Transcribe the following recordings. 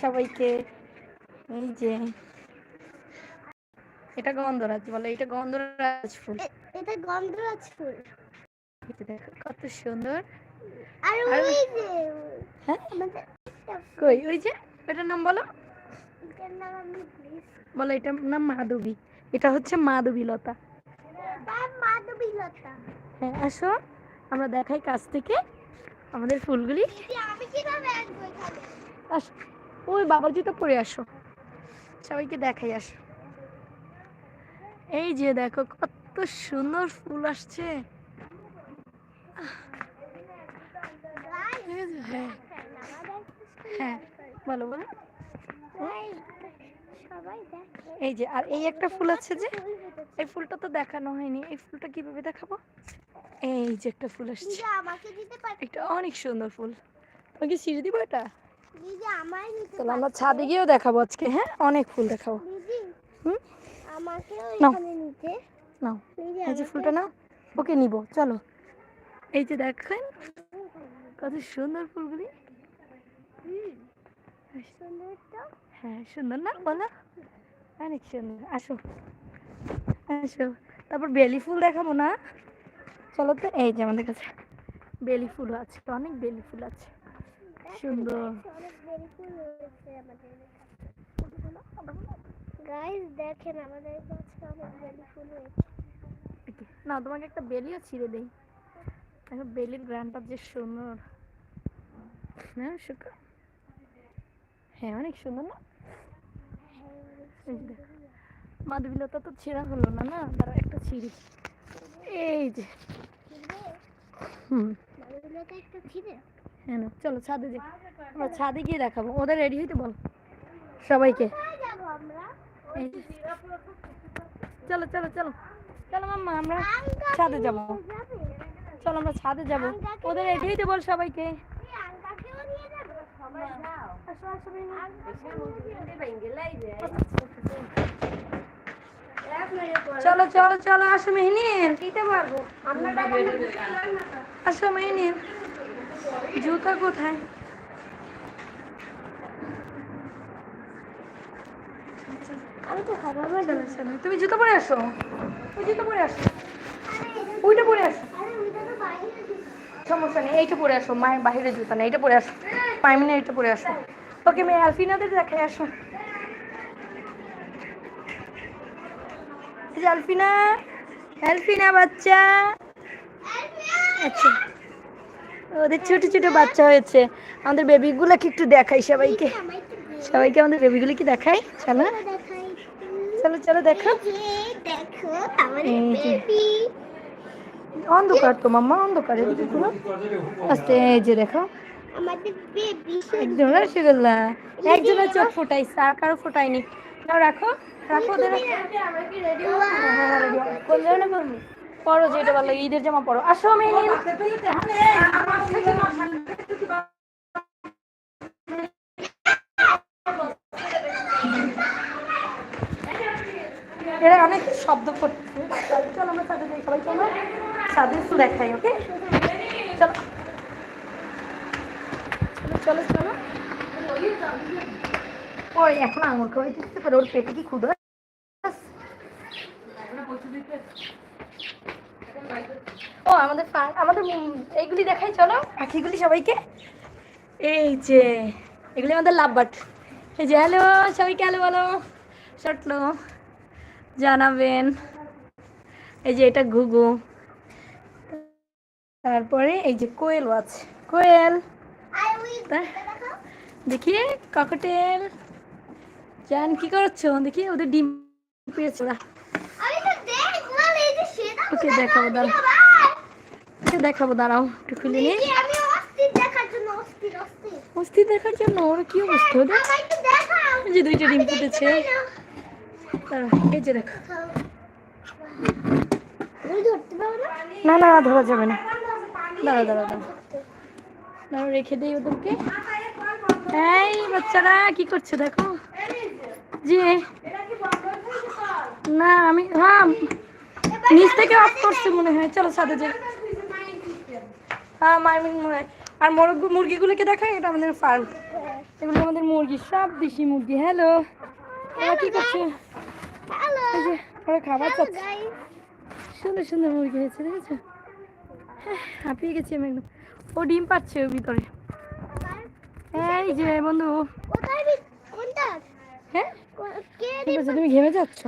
সবাইকে। এই যে। এটা গন্ধরাজ বলে এটা গন্ধরাজ ফুল। এটা গন্ধরাজ ফুল। দেখো কত সুন্দর। আর ওই যে হ্যাঁ? কই ওই যে এটার নাম বলো বলো এটার নাম মাধবী। এটা হচ্ছে মাধবী লতা। মাধবী লতা। হ্যাঁ আসো আমরা দেখাই কাছ থেকে আমাদের ফুলগুলি। আমি কীভাবে আসব এখানে আসো। ওই বাবার জুতো পরে আসো। সবাইকে দেখাই আসো। এই যে দেখো কত সুন্দর ফুল আসছে। এই যে, হ্যাঁ। হ্যাঁ বলো বলো। সবাই এই যে আর এই একটা ফুল আছে যে এই ফুলটা তো দেখানো হয়নি। এই ফুলটা কীভাবে দেখাবো? এই যে একটা ফুল আসছে। এটা অনেক সুন্দর ফুল। তোমাকে সিঁড়ি দিব এটা? তাহলে আমরা? ছাদে গিয়েও দেখাবো আজকে হ্যাঁ? অনেক ফুল দেখাবো। নাও। নাও। এই যে ফুলটা নাও। ওকে নিব চলো। এই যে দেখেন কত সুন্দর ফুলগুলি। হ্যাঁ সুন্দর না? বলো। অনেক সুন্দর। আসো। আসো। তারপর বেলি ফুল দেখাবো না? চলো তো এই যে আমাদের কাছে বেলি ফুল আছে অনেক বেলি ফুল আছে। সুন্দর। গাইস দেখেন আমাদের গাছে অনেক বেরি ফুল হয়েছে। না তোমাকে একটা বেলিও ছিঁড়ে দেই। দেখো বেলির গ্রানটা যে সুন্দর। হ্যাঁ শুকা হ্যাঁ অনেক সুন্দর না? মাধবীলতা তো ছেঁড়া হলো না না? তারা একটা ছিঁড়ি। এই যে। হুম। একটা ছিঁড়ে? হ্যাঁ চলো ছাদে যাই। আমরা ছাদে গিয়ে দেখাবো। ওদের রেডি হইতে বল। সবাইকে। চলো চলো চলো। চলো মাম্মা আমরা ছাদে যাব। চলো আমরা ছাদে যাব। ওদের রেডি হইতে বল সবাইকে? চলো চলো চলো আসো মেহনির দিতে পারব। আসো মেহনির জুতা কোথায়? আমি তো তুমি জুতো পরে আসো। ওই জুতো পরে আসো। ওইটা পরে আসো। সমস্যা নেই এইটা পরে আসো। মায়ের বাইরে জুতা নেই এইটা পরে আসো। মাইমিনে এইটা পরে আসো। ওকে মেয়ে আলফিনাদের দেখাই আসো। আলফিনা। আলফিনা বাচ্চা। আচ্ছা। ওদের ছোট ছোট বাচ্চা হয়েছে। আমাদের বেবিগুলোকে একটু দেখাই সবাইকে। সবাইকে আমাদের বেবিগুলো কি দেখাই। চলো। চলো চলো দেখো। অন্ধকার তো মাম্মা অন্ধকার এদিকে আস্তে এই যে দেখো। আমাদের একদম রসগোল্লা একজনের চোখ ফোটাইছে আর কারও ফোটায়নি। নাও রাখো। রাখো ওদের। কোন ধরনের পরো যেটা ভালো ঈদের জামা পরো। আসো মেয়ে এরা অনেক শব্দ করছে। চলো আমরা ছাদে যাই, সবাই চলো। ছাদে একটু দেখাই, ওকে? চলো। চলো চলো ওই, এখন আঙুল খাওয়াই দিতে পারে, ওর পেটে কি ক্ষুধা ও আমাদের পা- আমাদের এইগুলি দেখাই চলো। পাখিগুলি সবাইকে। এই যে এগুলি আমাদের লাভ বাট এই যে হ্যালো সবাইকে হ্যালো বলো। শর্টলো জানাবেন। এই যে এটা ঘুঘু। তারপরে এই যে কোয়েল আছে কোয়েল দেখো ককটেল জান কি করছ? দেখি ওদের ডিম পেয়েছে ওরা। আমি তো দেখলাম এই যে সেটা ওকে দেখাবো ওকে দেখাবো দাঁড়াও একটু খুলে আমি অস্থির দেখার জন্য ওরা কি অবস্থা ওদের? যে দুইটা ডিম ফুটেছে। এই যে দেখো। না? না ধরা যাবে না। দাঁড়াও দাঁড়াও দাঁড়াও। দাঁড়াও রেখে দিই ওদেরকে। এই বাচ্চারা কি করছে দেখো? জি। না আমি হ্যাঁ নিচ থেকে অফ করছে মনে হয়। চলো সাথে যাই হ্যাঁ মাইমিন মনে হয় আর মুরগ মুরগিগুলোকে দেখাই এটা আমাদের ফার্ম এগুলো আমাদের মুরগি সব দেশি মুরগি। হ্যালো ওরা কি করছে? ওরা খাবার চাচ্ছে। সুন্দর সুন্দর মুরগি হয়েছে দেখেছ? হ্যাঁ, হাঁপিয়ে গেছি আমি একদম। ও ডিম পাচ্ছে ওর ভিতরে। এই যে বন্ধু। হ্যাঁ? ঠিক আছে তুমি ঘেমে যাচ্ছ?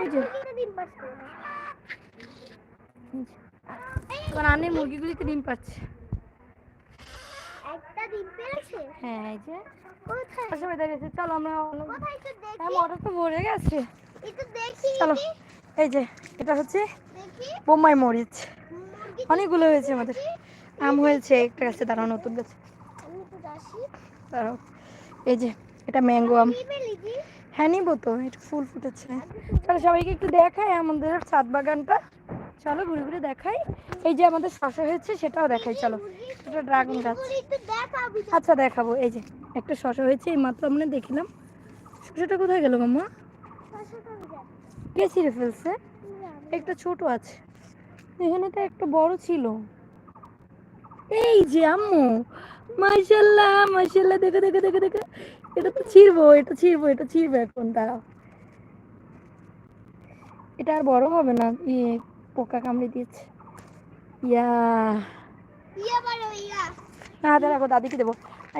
এই যে। পাচ্ছে তোমার মুরগিগুলিতে ডিম পাচ্ছে একটা ডিম পেয়েছে হ্যাঁ এই যে। কোথায়? বেঁধে চলো আমরা হ্যাঁ মোটর তো ভরে গেছে। একটু দেখি। চলো এই যে এটা হচ্ছে দেখি। বোম্বাই মরিচ। অনেকগুলো হয়েছে আমাদের। আম হয়েছে একটা গাছে দাঁড়ানো নতুন গাছে। আমি দাঁড়াও এই যে এটা ম্যাঙ্গো আম। হ্যাঁ নিবো তো একটু ফুল ফুটেছে। চলো সবাইকে একটু দেখায় আমাদের ছাদ বাগানটা। চলো ঘুরে ঘুরে দেখাই। এই যে আমাদের শশা হয়েছে, সেটাও দেখাই, চলো। এটা ড্রাগন গাছ। আচ্ছা দেখাবো। এই যে, একটা শশা হয়েছে, এই মাত্র আমরা দেখিলাম। শশাটা কোথায় গেল মাম্মা? কে ছিঁড়ে ফেলছে? একটা ছোট আছে। এখানে তো একটা বড় ছিল। এই যে, আম্মু। মাশাল্লাহ মাশাল্লাহ দেখো দেখো দেখো দেখো। এটা তো ছিড়বো, এটা ছিড়বো এটা ছিড়বো এখন, দাঁড়াও। এটা আর বড় হবে না ইয়ে পোকা কামড়ে দিয়েছে। ইয়া। ইয়া ইয়া। হাতে রাখো দাদিকে দেবো।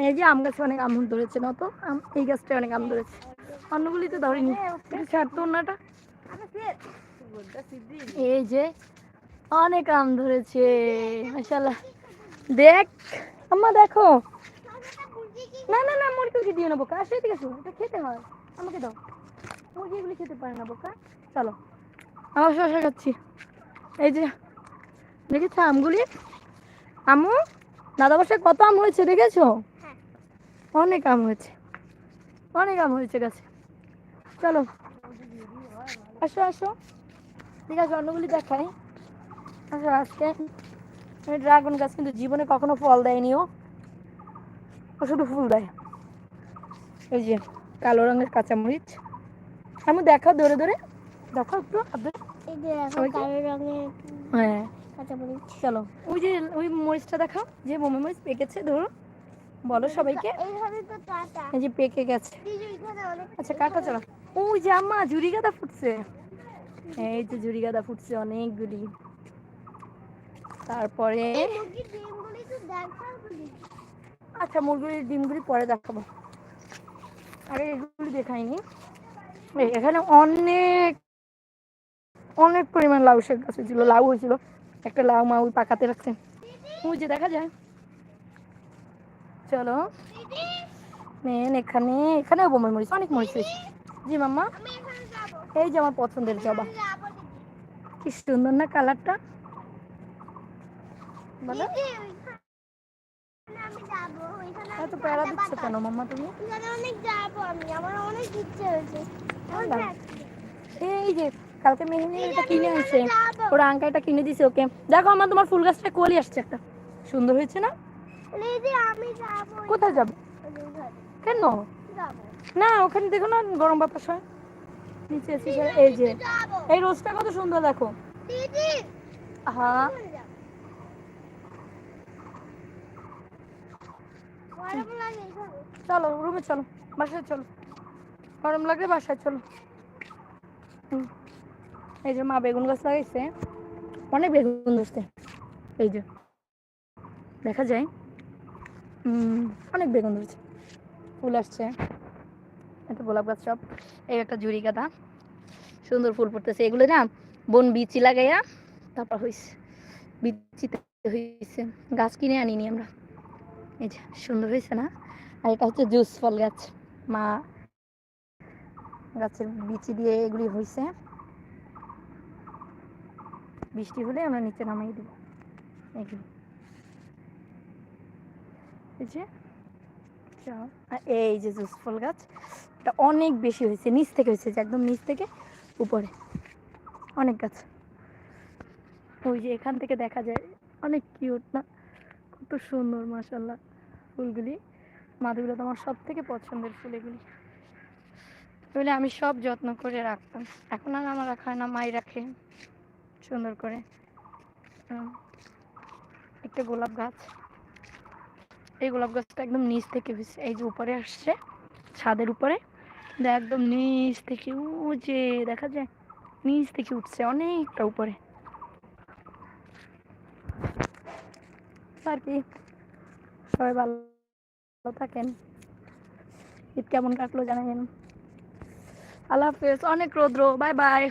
এই যে আম গাছে অনেক আম ধরেছে না তো আম এই গাছটায় অনেক আম ধরেছে। অন্যগুলি তো ধরেনি। একটু ছাড়তো অন্যটা? এই যে অনেক আম ধরেছে মাশাল্লাহ দেখ আম্মা দেখো। না না না মুরগিকে দিও না বোকা? আসো এদিকে আসো এটা খেতে হয়। আমাকে দাও। মুরগি এগুলি খেতে পারে না বোকা। চলো। আমার শশা খাচ্ছি। এই যে, দেখেছ আমগুলি? আমু, দাদা বাসায় কত আম হয়েছে দেখেছ। অনেক আম হয়েছে, অনেক আম হয়েছে গাছে। চলো, আসো আসো। ঠিক আছে অন্যগুলি দেখাই। আসো, আজকে ড্রাগন গাছ কিন্তু জীবনে কখনো ফল দেয়নি ও। শুধু ফুল দেয়। এই যে, কালো রঙের কাঁচামরিচ। আমি, দেখাও, ধরে ধরে। দেখাও একটু হ্যাঁ। চলো ওই যে ওই মরিচটা দেখাও যে মোমো মরিচ পেকেছে ধরো। বলো সবাইকে। এই যে পেকে গেছে। আচ্ছা কাটা চলো। ওই যে আম্মা ঝুরি গাদা ফুটছে। এই যে ঝুরি গাদা ফুটছে অনেকগুলি। তারপরে আচ্ছা মুরগির ডিমগুলি পরে দেখাবো। আগে এগুলি দেখাইনি। এখানে অনেক অনেক পরিমাণ লাউ শাক গাছ হয়েছিল লাউ হয়েছিল। একটা লাউ মা ওই পাকাতে রাখছে। ওই যে দেখা যায়। চলো। মেন এখানে এখানেও বোমাই মরিচ অনেক মরিচ হয়েছে। জি মাম্মা। এখানে এই যে আমার পছন্দের জবা। কি সুন্দর না কালারটা। বলো। এত প্যারা দিচ্ছ কেন মাম্মা তুমি? অনেক যাব আমি আমার অনেক ইচ্ছে হয়েছে। এই যে কালকে মেহেন্দি এটা কিনে আনছে। ওরা আঙ্কাইটা কিনে দিছে ওকে। দেখো আমার তোমার ফুল গাছটা কোয়ালি আসছে একটা। সুন্দর হয়েছে না? দিদি আমি যাব। কোথায় যাবে? কেন? না ওখানে দেখো না গরম বাতাস হয়। নিচে এই যে। এই রোজটা কত সুন্দর দেখো। দিদি হ্যাঁ। চলো রুমে চলো বাসায় চলো। গরম লাগলে বাসায় চলো। হুম। এই যে মা বেগুন গাছ লাগাইছে, অনেক বেগুন ধরছে। এই যে, দেখা যায় অনেক বেগুন ধরছে। ফুল আসছে একটা গোলাপ গাছ সব। এই একটা জুড়ি গাদা, সুন্দর ফুল ফুটতেছে। এগুলো না, বন বিচি লাগাইয়া তারপর হয়েছে বিচিতে হয়েছে গাছ কিনে আনিনি আমরা। এই যে, সুন্দর হয়েছে না? আর এটা হচ্ছে জুস ফল গাছ। মা গাছের বিচি দিয়ে এগুলি হয়েছে বৃষ্টি হলে আমরা নিচে নামিয়ে দিব। এগুলি এই যে এই যে জুস ফল গাছ, এটা অনেক বেশি হয়েছে, নিচ থেকে হয়েছে, যে একদম নিচ থেকে উপরে। অনেক গাছ। ওই যে এখান থেকে দেখা যায়, অনেক কিউট না? কত সুন্দর মাসাল্লাহ ফুলগুলি। মাধুগুলো তো আমার সব থেকে পছন্দের ফুল এগুলি এগুলি আমি সব যত্ন করে রাখতাম। এখন আর আমার রাখা হয় না, মাই রাখে। সুন্দর করে। একটা গোলাপ গাছ। এই গোলাপ গাছটা একদম নিচ থেকে হয়েছে এই যে উপরে আসছে, ছাদের উপরে। একদম নিচ থেকে যে দেখা যায়, নিচ থেকে উঠছে অনেকটা উপরে। আর কি, সবাই ভালো থাকেন। ঈদ কেমন কাটলো জানাবেন আল্লাহ হাফেজ, অনেক রৌদ্র, বাই বাই।